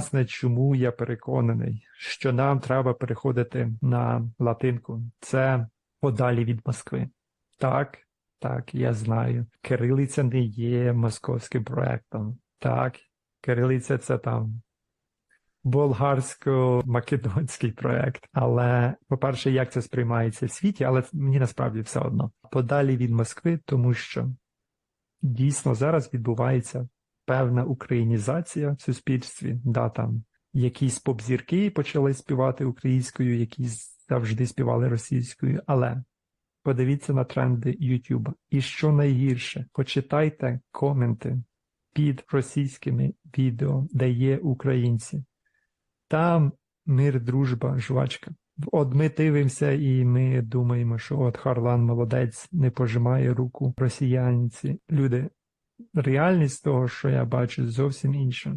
Власне, чому я переконаний, що нам треба переходити на латинку. Це подалі від Москви. Так, так, я знаю. Кирилиця не є московським проектом. Так, кирилиця це там болгарсько-македонський проект. Але, по-перше, як це сприймається в світі, але мені насправді все одно. Подалі від Москви, тому що дійсно зараз відбувається певна українізація в суспільстві. Да, там якісь поп-зірки почали співати українською, якісь завжди співали російською, але подивіться на тренди YouTube. І що найгірше, почитайте коменти під російськими відео, де є українці. Там мир, дружба, жвачка. От ми дивимося і ми думаємо, що от Харлан молодець не пожимає руку росіянці. Люди, реальність того, що я бачу, зовсім інша.